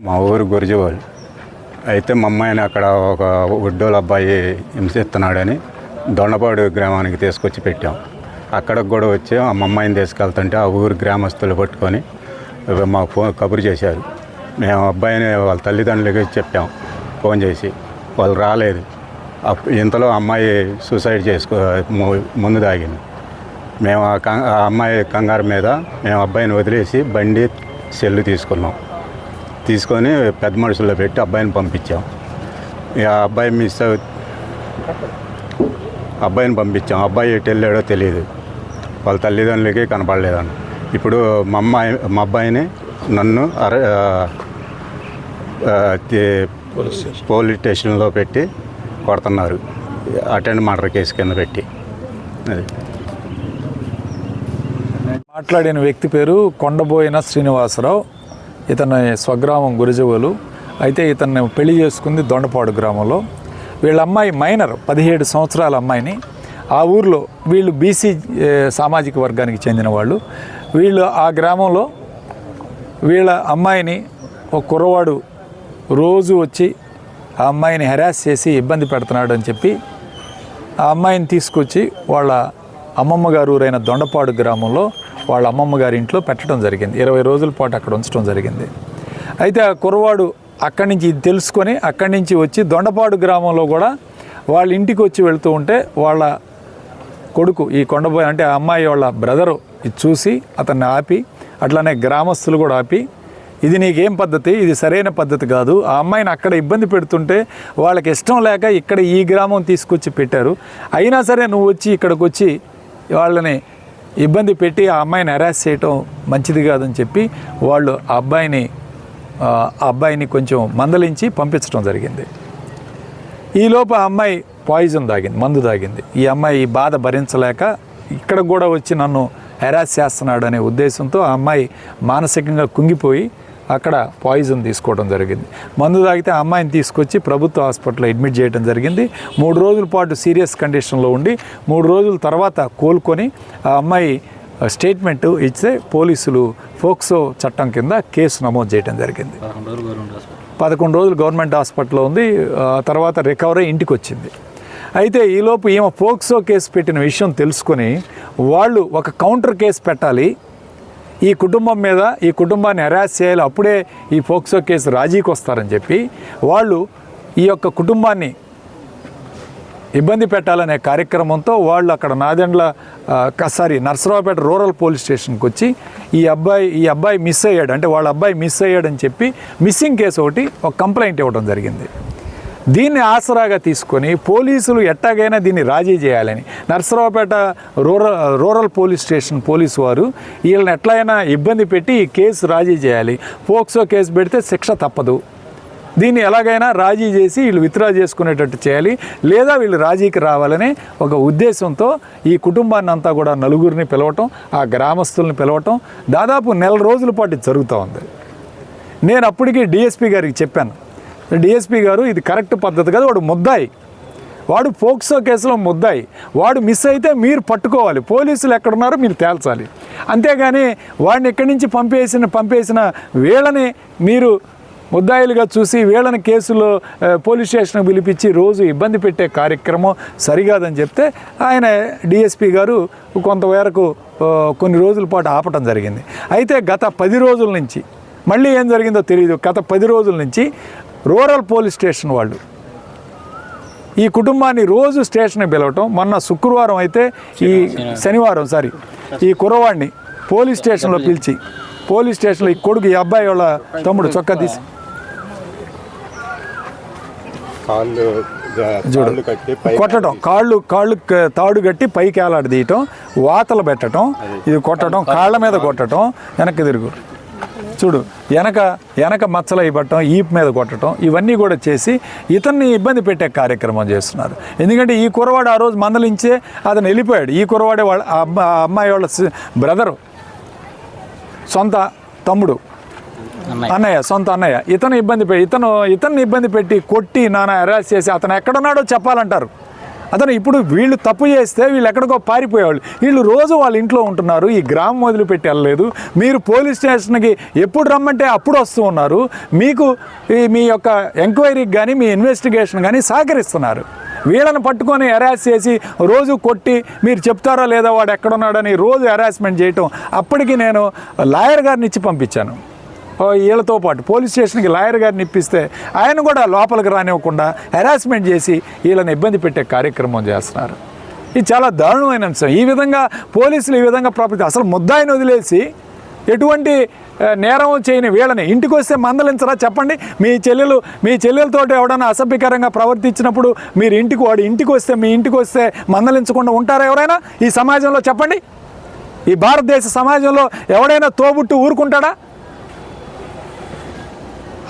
మా ఊరు గురిజవాళ్ళు అయితే మా అమ్మాయిని అక్కడ ఒక ఉడ్డోల అబ్బాయి హింసిస్తున్నాడని దొండపాడు గ్రామానికి తీసుకొచ్చి పెట్టాం. అక్కడికి కూడా వచ్చి ఆ మా అమ్మాయిని తీసుకెళ్తుంటే ఆ ఊరు గ్రామస్తులు పట్టుకొని మా ఫోన్ కబురు చేశారు. మేము అబ్బాయిని వాళ్ళ తల్లిదండ్రులకి చెప్పాం. ఫోన్ చేసి వాళ్ళు రాలేదు. అప్- ఇంతలో అమ్మాయి సూసైడ్ చేసుకో ము- ముందు దాగింది. మేము ఆ కం- ఆ అమ్మాయి కంగారు మీద మేము అబ్బాయిని వదిలేసి బండి సెల్లు తీసుకున్నాం. తీసుకొని పెద్ద మనుషుల్లో పెట్టి అబ్బాయిని పంపించాం. ఆ అబ్బాయి మిస్ అబ్బాయిని పంపించాం. అబ్బాయి ఎటు వెళ్ళాడో తెలియదు వాళ్ళ తల్లిదండ్రులకి కనపడలేదని. ఇప్పుడు మా అమ్మాయి మా అబ్బాయిని నన్ను అర పోలీస్ స్టేషన్లో పెట్టి కొడుతున్నారు. అటెండ్ మర్డర్ కేసు కింద పెట్టి. అది. మాట్లాడిన వ్యక్తి పేరు కొండబోయిన శ్రీనివాసరావు. ఇతని స్వగ్రామం గురిజవులు. అయితే ఇతన్ని పెళ్ళి చేసుకుంది దొండపాడు గ్రామంలో. వీళ్ళ అమ్మాయి మైనర్ పదిహేడు సంవత్సరాల అమ్మాయిని. ఆ ఊర్లో వీళ్ళు బీసీ సామాజిక వర్గానికి చెందిన వాళ్ళు. వీళ్ళు ఆ గ్రామంలో వీళ్ళ అమ్మాయిని ఒక కుర్రవాడు రోజు వచ్చి ఆ అమ్మాయిని హెరాస్ చేసి ఇబ్బంది పెడుతున్నాడు అని చెప్పి ఆ అమ్మాయిని తీసుకొచ్చి వాళ్ళ అమ్మమ్మ గారు ఊరైన దొండపాడు గ్రామంలో వాళ్ళ అమ్మమ్మ గారి ఇంట్లో పెట్టడం జరిగింది. ఇరవై రోజుల పాటు అక్కడ ఉంచడం జరిగింది. అయితే ఆ కుర్రవాడు అక్కడి నుంచి ఇది తెలుసుకొని అక్కడి నుంచి వచ్చి దొండపాడు గ్రామంలో కూడా వాళ్ళ ఇంటికి వచ్చి వెళ్తూ ఉంటే వాళ్ళ కొడుకు ఈ కొండపోయి అంటే ఆ అమ్మాయి వాళ్ళ బ్రదరు ఇది చూసి అతన్ని ఆపి అట్లానే గ్రామస్తులు కూడా ఆపి ఇది నీకేం పద్ధతి? ఇది సరైన పద్ధతి కాదు. ఆ అమ్మాయిని అక్కడ ఇబ్బంది పెడుతుంటే వాళ్ళకి ఇష్టం లేక ఇక్కడ ఈ గ్రామం తీసుకొచ్చి పెట్టారు. అయినా సరే నువ్వు వచ్చి ఇక్కడికి వచ్చి వాళ్ళని ఇబ్బంది పెట్టి ఆ అమ్మాయిని హెరాస్ చేయటం మంచిది కాదని చెప్పి వాళ్ళు ఆ అబ్బాయిని ఆ అబ్బాయిని కొంచెం మందలించి పంపించడం జరిగింది. ఈలోపు ఆ అమ్మాయి పాయిజన్ తాగింది మందు తాగింది. ఈ అమ్మాయి ఈ బాధ భరించలేక ఇక్కడ కూడా వచ్చి నన్ను హెరాస్ చేస్తున్నాడు అనే ఉద్దేశంతో ఆ అమ్మాయి మానసికంగా కుంగిపోయి అక్కడ పాయిజన్ తీసుకోవడం జరిగింది. మందు తాగితే ఆ అమ్మాయిని తీసుకొచ్చి ప్రభుత్వ హాస్పిటల్లో అడ్మిట్ చేయడం జరిగింది. మూడు రోజుల పాటు సీరియస్ కండిషన్లో ఉండి మూడు రోజుల తర్వాత కోలుకొని ఆ అమ్మాయి స్టేట్మెంట్ ఇస్తే పోలీసులు ఫోక్సో చట్టం కింద కేసు నమోదు చేయడం జరిగింది. పదకొండు రోజులు గవర్నమెంట్ హాస్పిటల్లో ఉంది. తర్వాత రికవరీ ఇంటికి వచ్చింది అయితే ఈలోపు ఈమె పోక్సో కేసు పెట్టిన విషయం తెలుసుకొని వాళ్ళు ఒక కౌంటర్ కేసు పెట్టాలి. ఈ కుటుంబం మీద ఈ కుటుంబాన్ని హెరాస్ చేయాలి అప్పుడే ఈ పోక్సో కేసు రాజీకి వస్తారని చెప్పి వాళ్ళు ఈ యొక్క కుటుంబాన్ని ఇబ్బంది పెట్టాలనే కార్యక్రమంతో వాళ్ళు అక్కడ Nadendla sorry Narasaraopet rural police స్టేషన్కి వచ్చి ఈ అబ్బాయి ఈ అబ్బాయి మిస్ అయ్యాడు అంటే వాళ్ళ అబ్బాయి మిస్ అయ్యాడని చెప్పి మిస్సింగ్ కేసు ఒకటి ఒక కంప్లైంట్ ఇవ్వడం జరిగింది. దీన్ని ఆసరాగా తీసుకొని పోలీసులు ఎట్టాగైనా దీన్ని రాజీ చేయాలని. Narasaraopet rural rural police station police వారు వీళ్ళని ఎట్లయినా ఇబ్బంది పెట్టి ఈ కేసు రాజీ చేయాలి. పోక్సో కేసు పెడితే శిక్ష తప్పదు. దీన్ని ఎలాగైనా రాజీ చేసి వీళ్ళు విత్డ్రా చేసుకునేటట్టు చేయాలి. లేదా వీళ్ళు రాజీకి రావాలనే ఒక ఉద్దేశంతో ఈ కుటుంబాన్ని అంతా కూడా నలుగురిని పిలవటం ఆ గ్రామస్తుల్ని పిలవటం దాదాపు నెల రోజుల పాటు జరుగుతూ ఉంది. నేను అప్పటికి డిఎస్పీ గారికి చెప్పాను. డిఎస్పీ గారు ఇది కరెక్ట్ పద్ధతి కాదు. వాడు ముద్దాయి. వాడు పోక్సో కేసులో ముద్దాయి. వాడు మిస్ అయితే మీరు పట్టుకోవాలి. పోలీసులు ఎక్కడున్నారో మీరు తేల్చాలి. అంతేగాని వాడిని ఇక్కడి నుంచి పంపేసిన పంపేసిన వీళ్ళని మీరు ముద్దాయిలుగా చూసి వీళ్ళని కేసులో పోలీస్ స్టేషన్కి పిలిపించి రోజు ఇబ్బంది పెట్టే కార్యక్రమం సరికాదని చెప్తే ఆయన డిఎస్పీ గారు కొంతవరకు కొన్ని రోజుల పాటు ఆపటం జరిగింది. అయితే గత పది రోజుల నుంచి మళ్ళీ ఏం జరిగిందో తెలియదు గత పది రోజుల నుంచి రూరల్ పోలీస్ స్టేషన్ వాళ్ళు. ఈ కుటుంబాన్ని రోజు స్టేషన్కి పిలవటం మొన్న శుక్రవారం అయితే ఈ శనివారం. సారీ ఈ కుర్రవాడిని పోలీస్ స్టేషన్లో పిలిచి పోలీస్ స్టేషన్లో ఈ కొడుకు ఈ అబ్బాయి వాళ్ళ తమ్ముడు చొక్కా తీసి కాళ్ళు కాళ్ళు కట్టి పై కొట్టడం కాళ్ళు కాళ్ళు తాడు కట్టి పైకి ఏలాడదీయటం వాతలు పెట్టడం ఇది కొట్టడం కాళ్ళ మీద కొట్టడం వెనక్కి తిరుగు. చూడు వెనక వెనక మచ్చలు ఇవ్వటం ఈపు మీద కొట్టడం ఇవన్నీ కూడా చేసి ఇతన్ని ఇబ్బంది పెట్టే కార్యక్రమం చేస్తున్నారు. ఎందుకంటే ఈ కురవాడు ఆ రోజు మందలించే అతను వెళ్ళిపోయాడు. ఈ కురవాడే వాళ్ళ అమ్మాయి వాళ్ళ బ్రదరు సొంత తమ్ముడు అన్నయ్య. సొంత అన్నయ్య. ఇతను ఇబ్బంది పెట్టి ఇతను ఇతన్ని ఇబ్బంది పెట్టి కొట్టి నాన్న హెరాస్ చేసి అతను ఎక్కడున్నాడో చెప్పాలంటారు. అతను ఇప్పుడు వీళ్ళు తప్పు చేస్తే వీళ్ళు ఎక్కడికో పారిపోయేవాళ్ళు. వీళ్ళు రోజు వాళ్ళ ఇంట్లో ఉంటున్నారు ఈ గ్రామం వదిలిపెట్టి వెళ్ళలేదు. మీరు పోలీస్ స్టేషన్కి ఎప్పుడు రమ్మంటే అప్పుడు వస్తూ ఉన్నారు. మీకు ఈ మీ యొక్క ఎంక్వైరీకి కానీ మీ ఇన్వెస్టిగేషన్ కానీ సహకరిస్తున్నారు. వీళ్ళని పట్టుకొని హెరాస్ చేసి రోజు కొట్టి మీరు చెప్తారా లేదా వాడు ఎక్కడున్నాడని రోజు హెరాస్మెంట్ చేయటం అప్పటికి నేను లాయర్ గారిని ఇచ్చి పంపించాను. వీళ్ళతో పాటు పోలీస్ స్టేషన్కి లాయర్ గారిని ఇప్పిస్తే ఆయన కూడా లోపలికి రానివ్వకుండా హెరాస్మెంట్ చేసి వీళ్ళని ఇబ్బంది పెట్టే కార్యక్రమం చేస్తున్నారు. ఇది చాలా దారుణమైన అంశం. ఈ విధంగా పోలీసులు ఈ విధంగా ప్రాపర్టీ అసలు ముద్దాయిని వదిలేసి ఎటువంటి నేరం చేయని వీళ్ళని ఇంటికి వస్తే మందలించరా చెప్పండి? మీ చెల్లెలు మీ చెల్లెలతో ఎవడన్నా అసభ్యకరంగా ప్రవర్తించినప్పుడు మీరు ఇంటికి వాడు ఇంటికి వస్తే మీ ఇంటికి వస్తే మందలించకుండా ఉంటారా ఎవరైనా? ఈ సమాజంలో చెప్పండి. ఈ భారతదేశ సమాజంలో ఎవడైనా తోబుట్టు ఊరుకుంటాడా?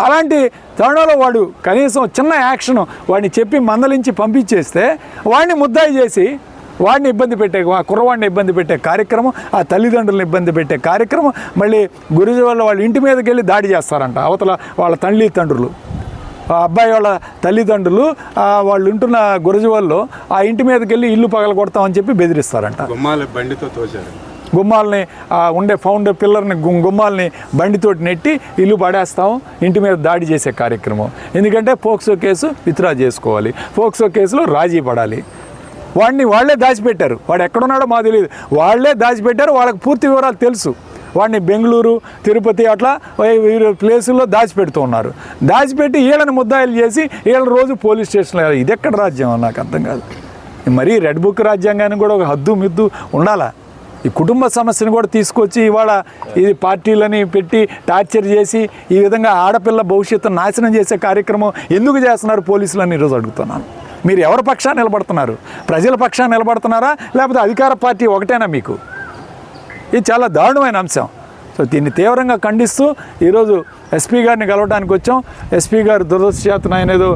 అలాంటి తరుణంలో వాడు కనీసం చిన్న యాక్షన్ వాడిని చెప్పి మందలించి పంపించేస్తే వాడిని ముద్దాయి చేసి వాడిని ఇబ్బంది పెట్టే ఆ కుర్రవాడిని ఇబ్బంది పెట్టే కార్యక్రమం ఆ తల్లిదండ్రులను ఇబ్బంది పెట్టే కార్యక్రమం మళ్ళీ గురుజు వాళ్ళ వాళ్ళ ఇంటి మీదకి వెళ్ళి దాడి చేస్తారంట. అవతల వాళ్ళ తల్లి తండ్రులు. ఆ అబ్బాయి వాళ్ళ తల్లిదండ్రులు వాళ్ళు ఉంటున్న గురజువల్లో ఆ ఇంటి మీదకి వెళ్ళి ఇల్లు పగల కొడతామని చెప్పి బెదిరిస్తారంట. బండితో తోచారు గుమ్మాలని ఉండే ఫౌండర్ పిల్లర్ని గుమ్మాలని బండితోటి నెట్టి ఇల్లు పడేస్తాం ఇంటి మీద దాడి చేసే కార్యక్రమం. ఎందుకంటే పోక్సో కేసు విత్డ్రా చేసుకోవాలి. పోక్సో కేసులో రాజీ పడాలి. వాడిని వాళ్ళే దాచిపెట్టారు. వాడు ఎక్కడున్నాడో మాకు తెలియదు. వాళ్ళే దాచిపెట్టారు వాళ్ళకి పూర్తి వివరాలు తెలుసు. వాడిని బెంగళూరు తిరుపతి అట్లా ప్లేసుల్లో దాచిపెడుతూ ఉన్నారు. దాచిపెట్టి వీళ్ళని ముద్దాయిలు చేసి వీళ్ళ రోజు పోలీస్ స్టేషన్లో ఇది ఎక్కడ రాజ్యం నాకు అర్థం కాదు. మరీ రెడ్ బుక్ రాజ్యాంగానికి కూడా ఒక హద్దు మిద్దు ఉండాలా? ఈ కుటుంబ సమస్యను కూడా తీసుకొచ్చి ఇవాళ ఇది పార్టీలని పెట్టి టార్చర్ చేసి ఈ విధంగా ఆడపిల్ల భవిష్యత్తు నాశనం చేసే కార్యక్రమం ఎందుకు చేస్తున్నారు పోలీసులని ఈరోజు అడుగుతున్నాను. మీరు ఎవరి పక్షాన్ని నిలబడుతున్నారు? ప్రజల పక్షాన్ని నిలబడుతున్నారా? లేకపోతే అధికార పార్టీ ఒకటేనా మీకు? ఇది చాలా దారుణమైన అంశం. సో దీన్ని తీవ్రంగా ఖండిస్తూ ఈరోజు ఎస్పీ గారిని కలవడానికి వచ్చాం. ఎస్పీ గారు దురదృష్టశాతం ఆయన ఏదో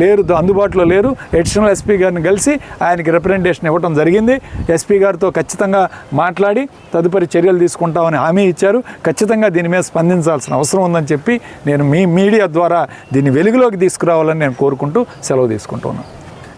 లేరు అందుబాటులో లేరు. అడిషనల్ ఎస్పీ గారిని కలిసి ఆయనకి రిప్రజెంటేషన్ ఇవ్వడం జరిగింది. ఎస్పీ గారితో ఖచ్చితంగా మాట్లాడి తదుపరి చర్యలు తీసుకుంటామని హామీ ఇచ్చారు. ఖచ్చితంగా దీని మీద స్పందించాల్సిన అవసరం ఉందని చెప్పి నేను మీ మీడియా ద్వారా దీన్ని వెలుగులోకి తీసుకురావాలని నేను కోరుకుంటూ సెలవు తీసుకుంటున్నాను.